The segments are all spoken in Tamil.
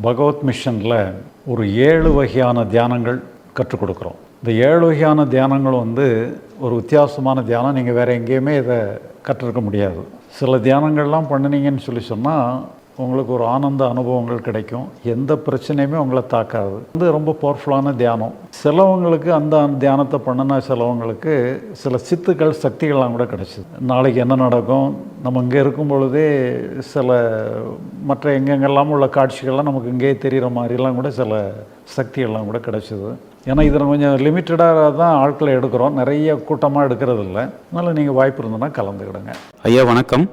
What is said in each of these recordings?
பகவத் மிஷனில் ஒரு ஏழு வகையான தியானங்கள் கற்றுக் கொடுக்குறோம். இந்த ஏழு வகையான தியானங்கள் வந்து ஒரு வித்தியாசமான தியானம். நீங்கள் வேறு எங்கேயுமே இதை கற்றுருக்க முடியாது. சில தியானங்கள்லாம் பண்ணினீங்கன்னு சொல்லி சொன்னால் உங்களுக்கு ஒரு ஆனந்த அனுபவங்கள் கிடைக்கும். எந்த பிரச்சனையுமே உங்களை தாக்காது. இது ரொம்ப பவர்ஃபுல்லான தியானம். சிலவங்களுக்கு அந்த தியானத்தை பண்ணின சிலவங்களுக்கு சில சித்துக்கள் சக்திகள்லாம் கூட கிடச்சிது. நாளைக்கு என்ன நடக்கும்? நம்ம இங்கே இருக்கும் பொழுதே சில மற்ற எங்கெங்கெல்லாம் உள்ள காட்சிகள்லாம் நமக்கு இங்கேயே தெரிகிற மாதிரிலாம் கூட சில சக்திகள்லாம் கூட கிடச்சிது. ஏன்னா இதில் கொஞ்சம் லிமிட்டடாக தான் ஆட்களை எடுக்கிறோம். நிறைய கூட்டமாக எடுக்கிறது இல்லை அதனால் நீங்கள் வாய்ப்பு இருந்ததுன்னா கலந்துக்கிடுங்க. ஐயா வணக்கம்.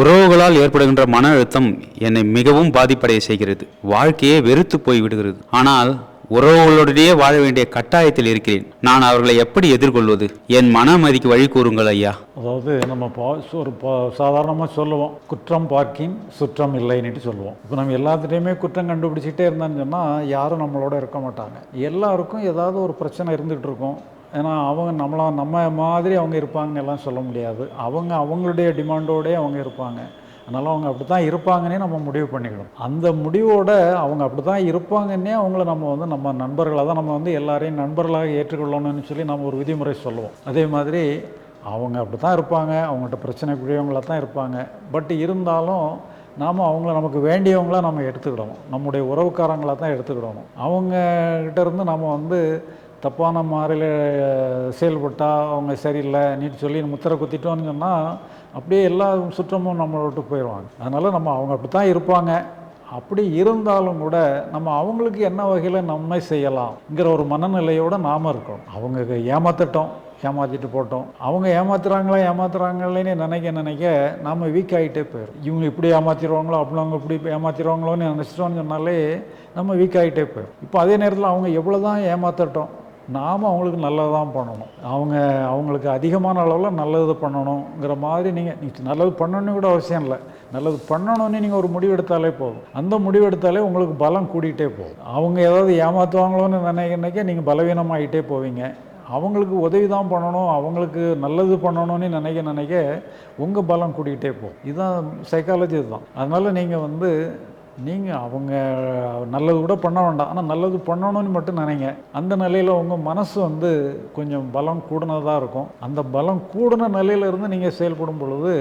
உறவுகளால் ஏற்படுகின்ற மன அழுத்தம் என்னை மிகவும் பாதிப்படைய செய்கிறது. வாழ்க்கையே வெறுத்து போய் விடுகிறது ஆனால் உறவுகளுடையே வாழ வேண்டிய கட்டாயத்தில் இருக்கிறேன். நான் அவர்களை எப்படி எதிர்கொள்வது? என் மனமதிக்கு வழி கூறுங்கள் ஐயா. அதாவது நம்ம பா ஒரு பா சாதாரணமாக சொல்லுவோம் குற்றம் பார்க்கின் சுற்றம் இல்லைன்னுட்டு சொல்லுவோம். இப்போ நம்ம எல்லாத்துலேயுமே குற்றம் கண்டுபிடிச்சிட்டே இருந்தான்னு சொன்னால் யாரும் நம்மளோட இருக்க மாட்டாங்க. எல்லாருக்கும் ஏதாவது ஒரு பிரச்சனை இருந்துகிட்டு இருக்கும். ஏன்னா அவங்க நம்மள நம்ம மாதிரி அவங்க இருப்பாங்கன்னு எல்லாம் சொல்ல முடியாது. அவங்க அவங்களுடைய டிமாண்டோடே அவங்க இருப்பாங்க. அதனால் அவங்க அப்படி தான் இருப்பாங்கன்னே நம்ம முடிவு பண்ணிக்கணும். அந்த முடிவோட அவங்க அப்படி தான் இருப்பாங்கன்னே அவங்கள நம்ம வந்து நம்ம நண்பர்களாக தான் நம்ம வந்து எல்லாரையும் நண்பர்களாக ஏற்றுக்கொள்ளணும்னு சொல்லி நம்ம ஒரு விதிமுறை சொல்லுவோம். அதே மாதிரி அவங்க அப்படி தான் இருப்பாங்க அவங்கள்ட்ட பிரச்சனைக்குரியவங்களாக தான் இருப்பாங்க. பட் இருந்தாலும் நாம் அவங்கள நமக்கு வேண்டியவங்களாக நம்ம எடுத்துக்கிடணும். நம்முடைய உறவுக்காரங்களாக தான் எடுத்துக்கிடணும். அவங்ககிட்ட இருந்து நம்ம வந்து தப்பான மாதிரில செயல்பட்டால் அவங்க சரியில்லை நீட்டு சொல்லி முத்திரை குத்திட்டோன்னு சொன்னால் அப்படியே எல்லா சுற்றமும் நம்மளை விட்டு போயிடுவாங்க. அதனால் நம்ம அவங்க அப்படி தான் இருப்பாங்க. அப்படி இருந்தாலும் கூட நம்ம அவங்களுக்கு என்ன வகையில் நம்மை செய்யலாம்ங்கிற ஒரு மனநிலையோடு நாம் இருக்கணும். அவங்க ஏமாத்தட்டும் ஏமாற்றிட்டு போட்டோம். அவங்க ஏமாத்துறாங்களா ஏமாத்துறாங்களேன்னு நினைக்க நினைக்க நாம் வீக் ஆகிட்டே போயிடும் இவங்க இப்படி ஏமாத்திடுவாங்களோ அப்படி அவங்க இப்படி ஏமாத்திடுவாங்களோன்னு நினச்சிட்டோன்னு சொன்னாலே நம்ம வீக் ஆகிட்டே போயிடும் இப்போ அதே நேரத்தில் அவங்க எவ்வளோ தான் ஏமாத்தட்டோம் நாம் அவங்களுக்கு நல்லது தான் பண்ணணும். அவங்க அவங்களுக்கு அதிகமான அளவில் நல்லது பண்ணணுங்கிற மாதிரி நீங்கள் நீ நல்லது பண்ணணும்னு கூட அவசியம் இல்லை. நல்லது பண்ணணும்னு நீங்கள் ஒரு முடிவு எடுத்தாலே போதும். அந்த முடிவு எடுத்தாலே உங்களுக்கு பலம் கூடிகிட்டே போகும் அவங்க ஏதாவது ஏமாற்றுவாங்களோன்னு நினைக்க நீங்கள் பலவீனமாகிட்டே போவீங்க. அவங்களுக்கு உதவி தான் பண்ணணும் அவங்களுக்கு நல்லது பண்ணணும்னு நினைக்க நினைக்க உங்கள் பலம் கூட்டிகிட்டே போகும். இதுதான் சைக்காலஜி இதுதான். அதனால் நீங்கள் வந்து நீங்கள் அவங்க நல்லது கூட பண்ண வேண்டாம். ஆனால் நல்லது பண்ணணும்னு மட்டும் நினைங்க. அந்த நிலையில் உங்கள் மனசு வந்து கொஞ்சம் பலம் கூடினதாக இருக்கும். அந்த பலம் கூடின நிலையிலிருந்து நீங்கள் செயல்படும் பொழுது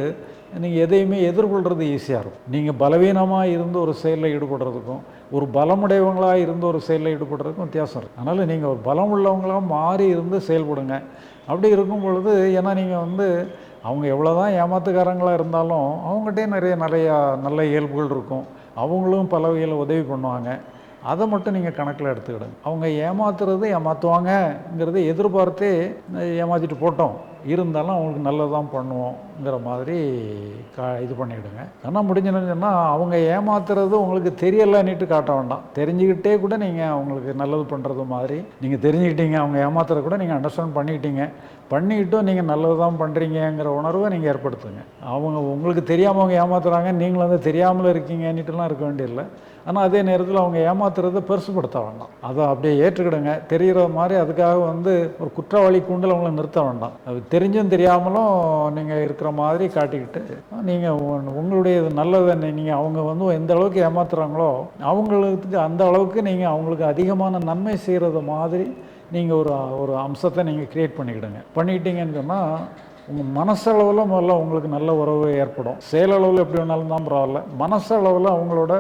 நீங்கள் எதையுமே எதிர்கொள்கிறது ஈஸியாக இருக்கும். நீங்கள் பலவீனமாக இருந்து ஒரு செயலில் ஈடுபடுறதுக்கும் ஒரு பலமுடையவங்களாக இருந்து ஒரு செயலில் ஈடுபடுறதுக்கும் வித்தியாசம் இருக்குது அதனால் நீங்கள் ஒரு பலம் உள்ளவங்களாக மாறி இருந்து செயல்படுங்க. அப்படி இருக்கும் பொழுது ஏன்னா நீங்கள் வந்து அவங்க எவ்வளோ தான் ஏமாத்துக்காரங்களாக இருந்தாலும் அவங்ககிட்டே நிறைய நிறையா நல்ல இயல்புகள் இருக்கும். அவங்களும் பல வகையில் உதவி பண்ணுவாங்க. அதை மட்டும் நீங்கள் கணக்கில் எடுத்துக்கிடுங்க. அவங்க ஏமாத்துறது ஏமாற்றுவாங்கங்கிறத எதிர்பார்த்தே ஏமாற்றிட்டு போட்டோம். இருந்தாலும் அவங்களுக்கு நல்லதான் பண்ணுவோங்கிற மாதிரி கா இது பண்ணிவிடுங்க ஆனால் முடிஞ்சுன்னு சொன்னால் அவங்க ஏமாத்துறது உங்களுக்கு தெரியலைன்னுட்டு காட்ட வேண்டாம். தெரிஞ்சுக்கிட்டே கூட நீங்கள் அவங்களுக்கு நல்லது பண்ணுறது மாதிரி நீங்கள் தெரிஞ்சுக்கிட்டீங்க அவங்க ஏமாத்துறத கூட நீங்கள் அண்டர்ஸ்டாண்ட் பண்ணிக்கிட்டீங்க. பண்ணிக்கிட்டும் நீங்கள் நல்லது தான் பண்ணுறீங்கிற உணர்வை நீங்கள் ஏற்படுத்துங்க. அவங்க உங்களுக்கு தெரியாமல் அவங்க ஏமாத்துறாங்க நீங்களும் வந்து தெரியாமல் இருக்கீங்கன்னுட்டுலாம் இருக்க வேண்டியதில்லை. ஆனால் அதே நேரத்தில் அவங்க ஏமாத்துறதை பெருசுப்படுத்த வேண்டாம். அதை அப்படியே ஏற்றுக்கிடுங்க. தெரிகிற மாதிரி அதுக்காக வந்து ஒரு குற்றவாளி கூண்டில் அவங்கள நிறுத்த வேண்டாம். அது தெரிஞ்சும் தெரியாமலும் நீங்கள் இருக்கிற மாதிரி காட்டிக்கிட்டு நீங்கள் உங்களுடைய நல்லதை நீங்கள் அவங்க வந்து எந்த அளவுக்கு ஏமாத்துறாங்களோ அவங்களுக்கு அந்த அளவுக்கு நீங்கள் அவங்களுக்கு அதிகமான நன்மை செய்கிறது மாதிரி நீங்கள் ஒரு ஒரு அம்சத்தை நீங்கள் க்ரியேட் பண்ணிக்கிடுங்க. பண்ணிக்கிட்டீங்கன்னு சொன்னால் உங்கள் மனசளவில் முதல்ல உங்களுக்கு நல்ல உறவு ஏற்படும். செயலளவில் எப்படி வேணாலும் தான் பரவாயில்ல. மனசளவில் அவங்களோட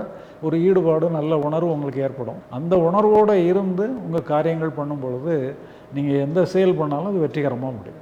ஒரு ஈடுபாடு நல்ல உணர்வு உங்களுக்கு ஏற்படும். அந்த உணர்வோடு இருந்து உங்கள் காரியங்கள் பண்ணும் பொழுது நீங்கள் எந்த செயல் பண்ணாலும் அது வெற்றிகரமாக முடியும்.